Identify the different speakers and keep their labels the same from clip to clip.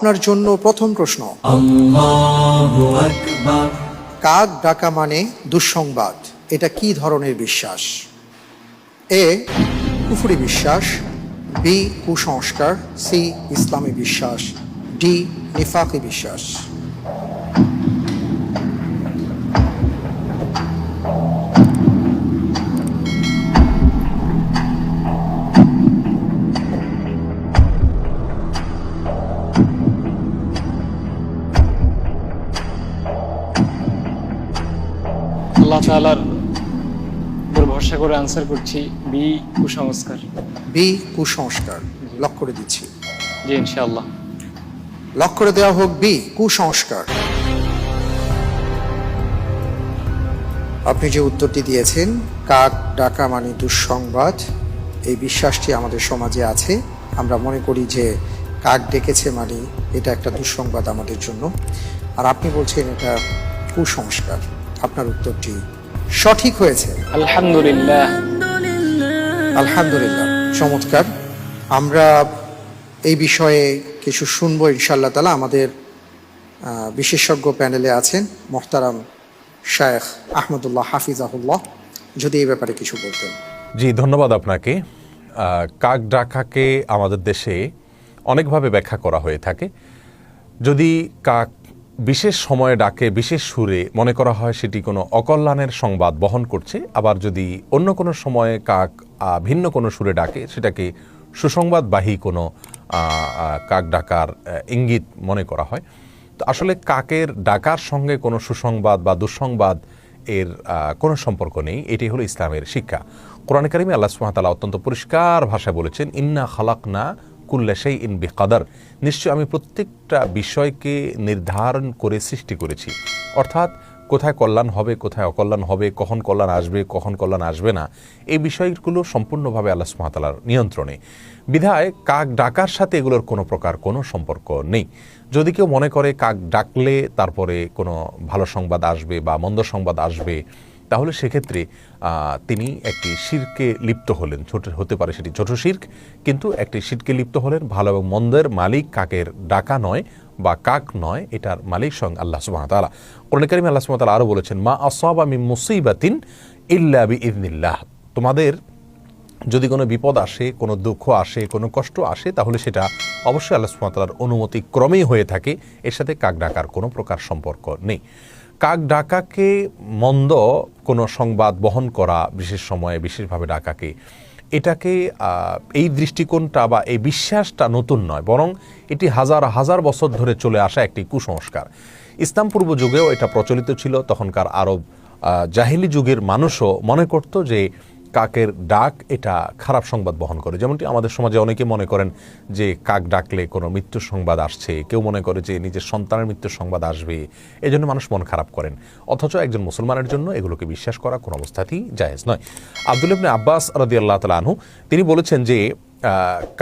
Speaker 1: আপনার জন্য প্রথম প্রশ্ন। কাক ডাকা মানে দুঃসংবাদ। এটা কি ধরনের বিশ্বাস? এ কুফুরি বিশ্বাস বি কুসংস্কার সি ইসলামী বিশ্বাস ডি নিফাকি বিশ্বাস।
Speaker 2: আল্লাহ তাআলার উপর ভরসা করে আনসার করছি বি কুসংস্কার।
Speaker 1: বি কুসংস্কার। লক করে দিচ্ছি।
Speaker 2: জি ইনশাআল্লাহ।
Speaker 1: লক করে দেওয়া হোক বি কুসংস্কার। আপনি যে উত্তরটি দিয়েছেন কাক ডাকা মানে দুঃসংবাদ এই বিশ্বাসটি আমাদের সমাজে আছে। আমরা মনে করি যে কাক ডেকেছে মানে এটা একটা দুঃসংবাদ আমাদের জন্য। আর আপনি বলছেন এটা কুসংস্কার। আপনার উত্তরটি সঠিক হয়েছে।
Speaker 2: আলহামদুলিল্লাহ।
Speaker 1: আলহামদুলিল্লাহ। চমৎকার। আমরা এই বিষয়ে কিছু শুনব ইনশাল্লাহ তালা আমাদের বিশেষজ্ঞ প্যানেলে আছেন মোহতারাম শায়েখ আহমদুল্লাহ হাফিজাহুল্লাহ। যদি এই ব্যাপারে কিছু বলতেন।
Speaker 3: জি ধন্যবাদ আপনাকে। কাক ডাকাকে আমাদের দেশে অনেকভাবে ব্যাখ্যা করা হয়ে থাকে। যদি কাক বিশেষ সময়ে ডাকে, বিশেষ সুরে মনে করা হয় সেটি কোনো অকল্যাণের সংবাদ বহন করছে। আবার যদি অন্য কোনো সময়ে কাক ভিন্ন কোনো সুরে ডাকে, সেটাকে সুসংবাদবাহী কোনো কাক ডাকার ইঙ্গিত মনে করা হয়। তো আসলে কাকের ডাকার সঙ্গে কোনো সুসংবাদ বা দুঃসংবাদ এর কোনো সম্পর্ক নেই। এটি হলো ইসলামের শিক্ষা। কোরআন কারিমে আল্লাহ সুহাতালা অত্যন্ত পরিষ্কার ভাষায় বলেছেন, ইন্না খালাক না কুল্লা সেই ইন বেকাদার। নিশ্চয় আমি প্রত্যেকটা বিষয়কে নির্ধারণ করে সৃষ্টি করেছি। অর্থাৎ কোথায় কল্যাণ হবে, কোথায় অকল্যাণ হবে, কখন কল্যাণ আসবে, কখন কল্যাণ আসবে না, এই বিষয়গুলো সম্পূর্ণভাবে আল্লাহ সুহাতালার নিয়ন্ত্রণে। বিধায় কাক ডাকার সাথে এগুলোর কোনো প্রকার কোনো সম্পর্ক নেই। যদি কেউ মনে করে কাক ডাকলে তারপরে কোনো ভালো সংবাদ আসবে বা মন্দ সংবাদ আসবে তাহলে সেক্ষেত্রে তিনি একটি শিরকে লিপ্ত হলেন। ছোট, হতে পারে সেটি ছোট শির্ক, কিন্তু একটি শিরকে লিপ্ত হলেন। ভালো এবং মন্দের মালিক কাকের ডাকা নয় বা কাক নয়, এটার মালিক সঙ্গে আল্লাহ সুবাহ তালা কোরআন কারিমে আল্লাহ সুবাহ তালা আরও বলেছেন, মা আসাবা মি মুসিবাতিন ইল্লা বি ইদনিল্লাহ তোমাদের যদি কোনো বিপদ আসে, কোনো দুঃখ আসে, কোনো কষ্ট আসে, তাহলে সেটা অবশ্যই আল্লাহ সুমাতার অনুমতি ক্রমেই হয়ে থাকে। এর সাথে কাক ডাকার কোনো প্রকার সম্পর্ক নেই। কাক ডাকাকে মন্দ কোনো সংবাদ বহন করা বিশেষ সময়ে বিশেষভাবে ডাকাকে, এটাকে এই দৃষ্টিকোণটা বা এই বিশ্বাসটা নতুন নয়, বরং এটি হাজার হাজার বছর ধরে চলে আসা একটি কুসংস্কার। ইসলাম পূর্ব যুগেও এটা প্রচলিত ছিল, তখনকার আরব জাহিলি যুগের মানুষও মনে করত যে কাকের ডাক এটা খারাপ সংবাদ বহন করে। যেমনটি আমাদের সমাজে অনেকে মনে করেন যে কাক ডাকলে কোনো মৃত্যুর সংবাদ আসছে। কেউ মনে করে যে নিজের সন্তানের মৃত্যুর সংবাদ আসবে। এই জন্য মানুষ মন খারাপ করেন। অথচ একজন মুসলমানের জন্য এগুলোকে বিশ্বাস করা কোনো অবস্থাতেই জায়েজ নয়। আব্দুল ইবনে আব্বাস রাদি আল্লাহ তালা আনহু, তিনি বলেছেন যে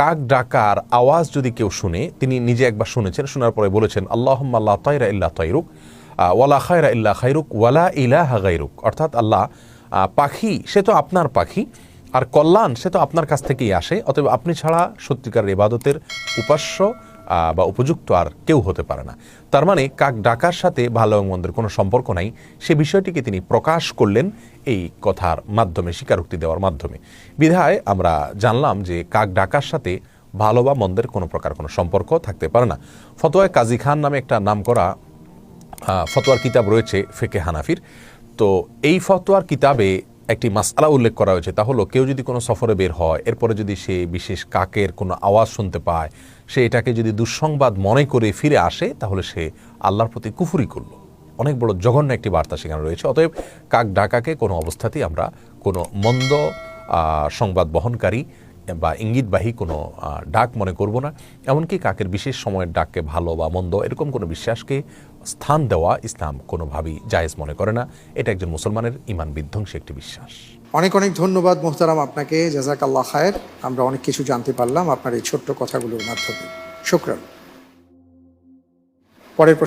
Speaker 3: কাক ডাকার আওয়াজ যদি কেউ শুনে, তিনি নিজে একবার শুনেছেন, শোনার পরে বলেছেন আল্লাহ আল্লাহ তৈরা ইল্লা তৈরুক ওয়ালা খায়রা ইল্লা খাইরুক ওয়ালা ইলাহা গাইরুক অর্থাৎ আল্লাহ পাখি, সে তো আপনার পাখি, আর কল্যাণ, সে তো আপনার কাছ থেকেই আসে। অতএব আপনি ছাড়া সত্যিকার ইবাদতের উপাস্য বা উপযুক্ত আর কেউ হতে পারে না। তার মানে কাক ডাকার সাথে ভালো এবং মন্দের কোনো সম্পর্ক নাই। সে বিষয়টিকে তিনি প্রকাশ করলেন এই কথার মাধ্যমে, স্বীকারোক্তি দেওয়ার মাধ্যমে। বিধায় আমরা জানলাম যে কাক ডাকার সাথে ভালো বা মন্দের কোনো প্রকার কোনো সম্পর্ক থাকতে পারে না। ফতোয়ায় কাজী খান নামে একটা নাম করা ফতোয়ার কিতাব রয়েছে ফেকে হানাফির। তো এই ফতোয়ার কিতাবে একটি মাসআলা উল্লেখ করা হয়েছে। তা হলো, কেউ যদি কোনো সফরে বের হয়, এরপরে যদি সে বিশেষ কাকের কোনো আওয়াজ শুনতে পায়, সে এটাকে যদি দুঃসংবাদ মনে করে ফিরে আসে, তাহলে সে আল্লাহর প্রতি কুফুরি করল। অনেক বড় জঘন্য একটি বার্তা সেখানে রয়েছে। অতএব কাক ডাকাকে কোনো অবস্থাতেই আমরা কোনো মন্দ সংবাদ বহনকারী বা ইঙ্গিতবাহী কোনো ডাক মনে করব না। এমনকি কাকের বিশেষ সময়ের ডাককে ভালো বা মন্দ এরকম কোনো বিশ্বাসকে স্থান দেওয়া ইসলাম কোনোভাবেই জায়েজ মনে করে না। এটা একজন মুসলমানের ইমান বিধ্বংসী একটি বিশ্বাস।
Speaker 1: অনেক অনেক ধন্যবাদ মোহতারাম আপনাকে। জাজাক আল্লাহ খায়ের। আমরা অনেক কিছু জানতে পারলাম আপনার এই ছোট্ট কথাগুলোর মাধ্যমে। শুক্রান। পরের প্রশ্ন